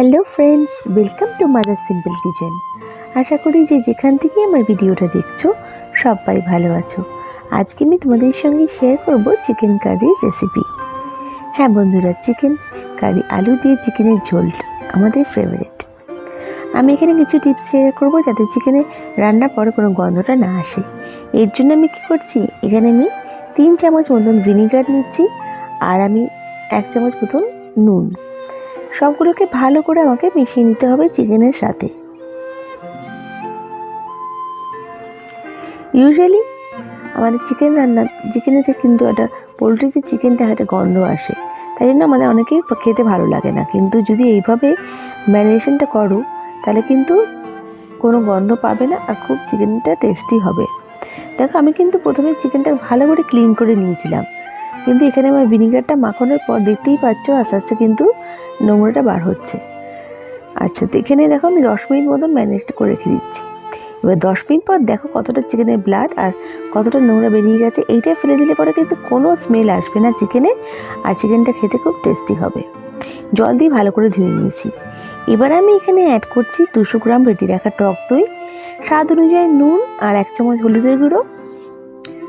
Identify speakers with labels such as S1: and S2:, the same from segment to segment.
S1: Hello friends welcome to mother simple kitchen আশা করি যে যেখান থেকে আমার ভিডিওটা দেখছ, সবাই ভালো আছো। আজকে আমি তোমাদের সঙ্গে শেয়ার করব চিকেন কারির রেসিপি হ্যাঁ বন্ধুরা চিকেন কারি আলু দিয়ে চিকেনের ঝোল আমাদের ফেভারিট আমি এখানে কিছু টিপস শেয়ার করব যাতে চিকেনে রান্নার পরে কোনো গন্ধটা না আসে। এর জন্য আমি কী করছি, এখানে আমি তিন চামচ মতন ভিনিগার নিচ্ছি, আর আমি এক চামচ মতন নুন। সবগুলোকে ভালো করে আমাকে মিশিয়ে নিতে হবে চিকেনের সাথে। ইউজুয়ালি আমাদের চিকেন রান্না চিকেনেতে কিন্তু একটা পোলট্রির যে চিকেনটা একটা গন্ধ আসে। তাই জন্য আমাদের অনেকেই খেতে ভালো লাগে না। কিন্তু যদি এইভাবে ম্যারিনেশনটা করো, তাহলে কিন্তু কোনো গন্ধ পাবে না আর খুব চিকেনটা টেস্টি হবে। দেখো, আমি কিন্তু প্রথমে চিকেনটা ভালো করে ক্লিন করে নিয়েছিলাম। কিন্তু এখানে আমার ভিনিগারটা মাখানোর পর দেখতেই পাচ্ছ, আস্তে আস্তে কিন্তু নোংরাটা বার হচ্ছে। আচ্ছা তো এখানে দেখো, আমি দশ মিনিট মতন ম্যানেজ করে রেখে দিচ্ছি। এবার দশ মিনিট পর দেখো কতটা চিকেনের ব্লাড আর কতটা নোংরা বেরিয়ে গেছে। এইটা ফেলে দিলে পরে কিন্তু কোনো স্মেল আসবে না চিকেনে আর চিকেনটা খেতে খুব টেস্টি হবে। জল দিয়ে ভালো করে ধুয়ে নিয়েছি। এবার আমি এখানে অ্যাড করছি দুশো গ্রাম রেডি রাখা টক দই। স্বাদ অনুযায়ী নুন আর এক চামচ হলুদের গুঁড়ো,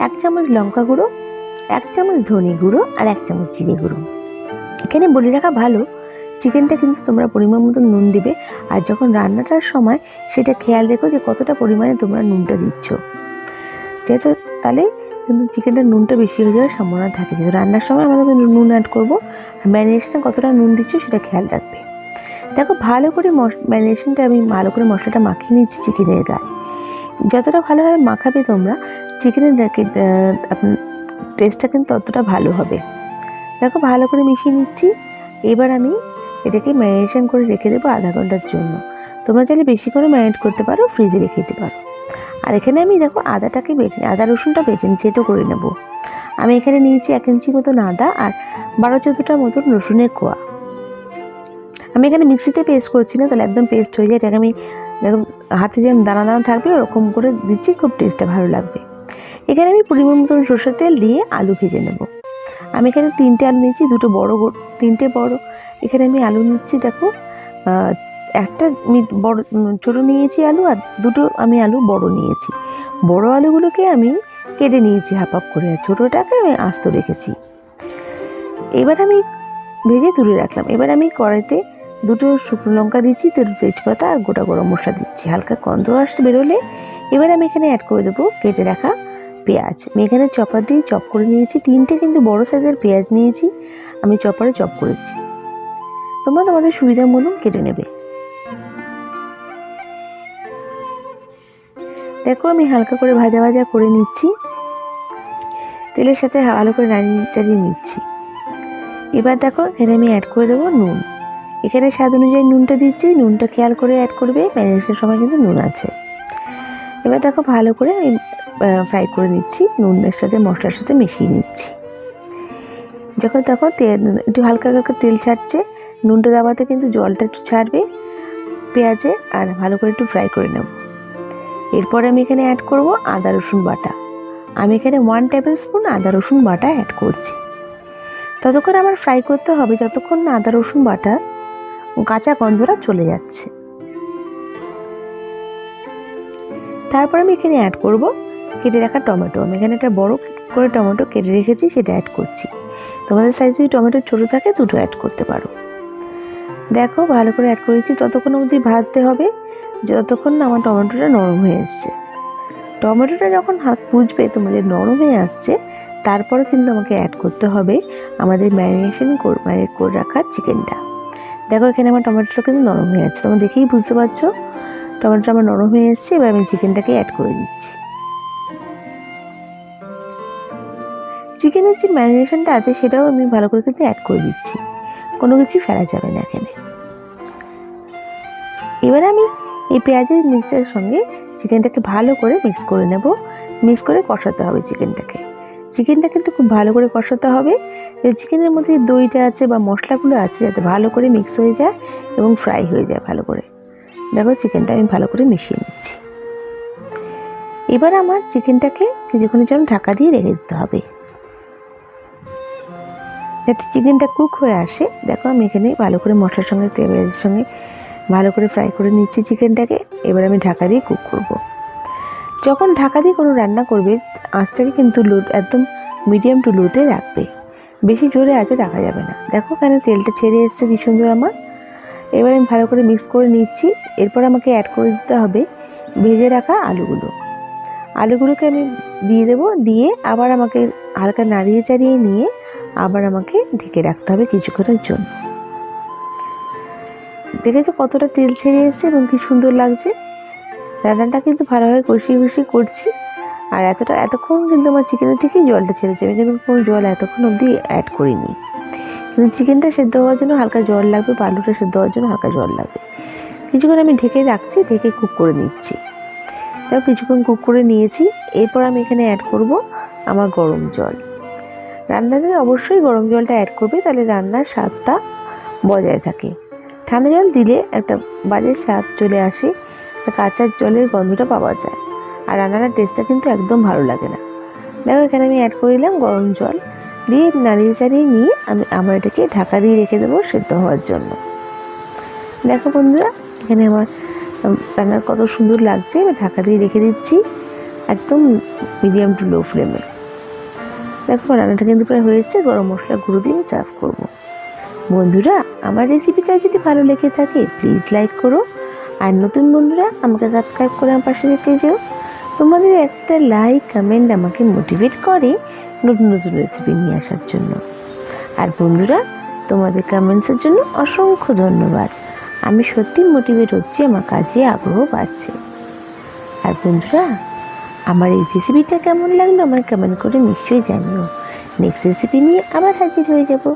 S1: এক চামচ লঙ্কা গুঁড়ো, এক চামচ ধনে গুঁড়ো আর এক চামচ জিরে গুঁড়ো। এখানে বলে রাখা ভালো চিকেনটা কিন্তু তোমরা পরিমাণ মতো নুন দিবে। আর যখন রান্নাটার সময়, সেটা খেয়াল রেখো যে কতটা পরিমাণে তোমরা নুনটা দিচ্ছ। যেহেতু তাহলে কিন্তু চিকেনটা নুনটা বেশি হয়ে যাওয়ার সম্ভাবনা থাকে। কিন্তু রান্নার সময় আমাদের কিন্তু নুন অ্যাড করব, আর ম্যারিনেশনে কতটা নুন দিচ্ছ সেটা খেয়াল রাখবে। দেখো, ভালো করে ম্যারিনেশনটা আমি ভালো করে মশলাটা মাখিয়ে নিচ্ছি চিকেনের গায়ে। যতটা ভালোভাবে মাখাবে তোমরা, চিকেনের টেস্টটা কিন্তু ততটা ভালো হবে। দেখো, ভালো করে মিশিয়ে নিচ্ছি। এবার আমি এটাকে ম্যারিনেশন করে রেখে দেবো আধা ঘণ্টার জন্য। তোমরা চাইলে বেশি করে ম্যারিনেট করতে পারো, ফ্রিজে রেখে দিতে পারো। আর এখানে আমি দেখো আদাটাকে বেটে আদা রসুনটা বেছে চেতো করে নেব। আমি এখানে নিয়েছি এক ইঞ্চি মতন আদা আর বারো চোদ্দোটার মতন রসুনের কোয়া। আমি এখানে মিক্সিতে পেস্ট করছি না, তাহলে একদম পেস্ট হয়ে যায়। এটাকে আমি দেখো হাতে যেমন দানা দানা থাকবে, ওরকম করে দিচ্ছি, খুব টেস্টটা ভালো লাগবে। এখানে আমি পরিমাণ মতন সর্ষের তেল দিয়ে আলু ভেজে নেব। আমি এখানে তিনটে আলু নিয়েছি, দুটো বড় তিনটে বড় এখানে আমি আলু নিচ্ছি, দেখো। একটা বড় ছোটো নিয়েছি আলু আর দুটো আমি আলু বড় নিয়েছি। বড় আলুগুলোকে আমি কেটে নিয়েছি হাফ হাফ করে, আর ছোটোটাকে আমি আস্ত রেখেছি। এবার আমি ভেজে তুলে রাখলাম। এবার আমি কড়াইতে দুটো শুকনো লঙ্কা দিচ্ছি, দুটো তেজপাতা আর গোটা গরম মশলা দিচ্ছি। হালকা গন্ধ আসতে বেরোলে এবার আমি এখানে অ্যাড করে দেবো কেটে রাখা পেঁয়াজ। আমি এখানে চপার দিয়ে চপ করে নিয়েছি। তিনটে কিন্তু বড় সাইজের পেঁয়াজ নিয়েছি। আমি চপারে চপ করেছি। তোমরা তোমাদের সুবিধা মতন কেটে নেবে। দেখো, আমি হালকা করে ভাজা ভাজা করে নিচ্ছি। তেলের সাথে ভালো করে নাড়িয়ে চাড়িয়ে নিচ্ছি। এবার দেখো, এখানে আমি অ্যাড করে দেবো নুন। এখানে স্বাদ অনুযায়ী নুনটা দিচ্ছি। নুনটা খেয়াল করে অ্যাড করবে। ম্যারিনেশনের সময় কিন্তু নুন আছে। এবার দেখো, ভালো করে আমি ফ্রাই করে নিচ্ছি। নুনের সাথে, মশলার সাথে মিশিয়ে নিচ্ছি। যখন দেখো তেল একটু হালকা হালকা তেল ছাড়ছে। নুনটা দেওয়াতে কিন্তু জলটা একটু ছাড়বে, পেঁয়াজে, আর ভালো করে একটু ফ্রাই করে নেব। এরপরে আমি এখানে অ্যাড করব আদা, রসুন বাটা। আমি এখানে ওয়ান টেবিল স্পুন আদা, রসুন বাটা অ্যাড করছি। ততক্ষণ আমার ফ্রাই করতে হবে, যতক্ষণ না আদা, রসুন বাটা কাঁচা গন্ধটা চলে যাচ্ছে। তারপর আমি এখানে অ্যাড করব কেটে রাখা টমেটো। আমি এখানে একটা বড় করে টমেটো কেটে রেখেছি, সেটা অ্যাড করছি। তোমাদের সাইজে যদি টমেটো ছোটো থাকে, দুটো অ্যাড করতে পারো। দেখো, ভালো করে অ্যাড করেছি। ততক্ষণ অবধি ভাজতে হবে। যতক্ষণ না আমার টমেটোটা নরম হয়ে এসছে। টমেটোটা যখন হাত বুঝবে তোমাদের নরম হয়ে আসছে তারপরে কিন্তু আমাকে অ্যাড করতে হবে আমাদের ম্যারিনেশন ম্যারিনেট করে রাখা চিকেনটা দেখো, এখানে আমার টমেটোটা কিন্তু নরম হয়ে যাচ্ছে তোমরা দেখেই বুঝতে পারছ। টমেটোটা আমার নরম হয়ে এসছে, এবার আমি চিকেনটাকে অ্যাড করে দিচ্ছি। চিকেনের যে ম্যারিনেশনটা আছে, সেটাও আমি ভালো করে কিন্তু অ্যাড করে দিচ্ছি। কোনো কিছু ফেলা যাবে না এবার আমি এই পেঁয়াজের মিক্সের সঙ্গে চিকেনটাকে ভালো করে মিক্স করে নেব। মিক্স করে কষাতে হবে চিকেনটাকে। চিকেনটা কিন্তু খুব ভালো করে কষাতে হবে। যে চিকেনের মধ্যে দইটা আছে বা মশলাগুলো আছে, যাতে ভালো করে মিক্স হয়ে যায় এবং ফ্রাই হয়ে যায় ভালো করে। দেখো চিকেনটা আমি ভালো করে মিশিয়ে নিচ্ছি। এবার আমার চিকেনটাকে কিছুক্ষণের জন্য ঢাকা দিয়ে রেখে দিতে হবে। যাতে চিকেনটা কুক হয়ে আসে, দেখো আমি এখানে ভালো করে মশলার সঙ্গে, তেলের সঙ্গে ভালো করে ফ্রাই করে নিচ্ছি চিকেনটাকে এবার আমি ঢাকা দিয়ে কুক করব। যখন ঢাকা দিয়ে কোনো রান্না করবে, আঁচটাকে কিন্তু লো একদম মিডিয়াম টু লোতে রাখবে। বেশি জোরে আছে রাখা যাবে না। দেখো কেন তেলটা ছেড়ে এসছে কি সুন্দর আমার। এবার আমি ভালো করে মিক্স করে নিচ্ছি। এরপর আমাকে অ্যাড করে দিতে হবে ভেজে রাখা আলুগুলো। আলুগুলোকে আমি দিয়ে দেবো, দিয়ে আবার আমাকে হালকা নাড়িয়ে চাড়িয়ে নিয়ে আবার আমাকে ঢেকে রাখতে হবে কিছুক্ষণের জন্য। দেখেছ কতটা তেল ছেড়ে এসছে এবং কি সুন্দর লাগছে। রান্নাটা কিন্তু ভালোভাবে কষিয়ে কষিয়ে করছি। আর এতটা, এতক্ষণ কিন্তু আমার চিকেনের থেকেই জলটা ছেড়েছে। আমি কিন্তু কোনো জল এতক্ষণ অবধি অ্যাড করিনি। কিন্তু চিকেনটা সেদ্ধ হওয়ার জন্য হালকা জল লাগবে বা আলুটা সেদ্ধ হওয়ার জন্য হালকা জল লাগবে। কিছুক্ষণ আমি ঢেকে রাখছি, ঢেকে কুক করে নিচ্ছি। এবার কিছুক্ষণ কুক করে নিয়েছি। এরপর আমি এখানে অ্যাড করব আমার গরম জল। রান্নাতে অবশ্যই গরম জলটা অ্যাড করবে, তাহলে রান্নার স্বাদটা বজায় থাকে। ঠান্ডা জল দিলে একটা বাজে স্বাদ চলে আসে একটা কাঁচা জলের গন্ধটা পাওয়া যায়। আর রান্নার টেস্টটা কিন্তু একদম ভালো লাগে না। দেখো এখানে আমি অ্যাড করে দিলাম গরম জল। দিয়ে নাড়িয়ে চাড়িয়ে নিয়ে আমি আমার এটাকে ঢাকা দিয়ে রেখে দেবো সেদ্ধ হওয়ার জন্য। দেখো বন্ধুরা এখানে আমার উম, রান্না কত সুন্দর লাগছে। আমি ঢাকা দিয়ে রেখে দিচ্ছি একদম মিডিয়াম টু লো ফ্লেমে দেখো রান্নাটা কিন্তু প্রায় হয়েছে গরম মশলা গুঁড়ো দিয়ে সার্ভ করব। বন্ধুরা, আমার রেসিপিটা যদি ভালো লেগে থাকে প্লিজ লাইক করো। আর নতুন বন্ধুরা, আমাকে সাবস্ক্রাইব করে আমার পাশে রেখে যেও। তোমাদের একটা লাইক কমেন্ট আমাকে মোটিভেট করে নতুন নতুন রেসিপি নিয়ে আসার জন্য। আর বন্ধুরা, তোমাদের কমেন্টসের জন্য অসংখ্য ধন্যবাদ। আমি সত্যি মোটিভেট হচ্ছি, আমার কাজে আগ্রহ বাড়ছে। আর বন্ধুরা, আমার এই রেসিপিটা কেমন লাগল আমার কমেন্ট করে নিশ্চয়ই জানিও। নেক্সট রেসিপি নিয়ে আবার হাজির হয়ে যাব।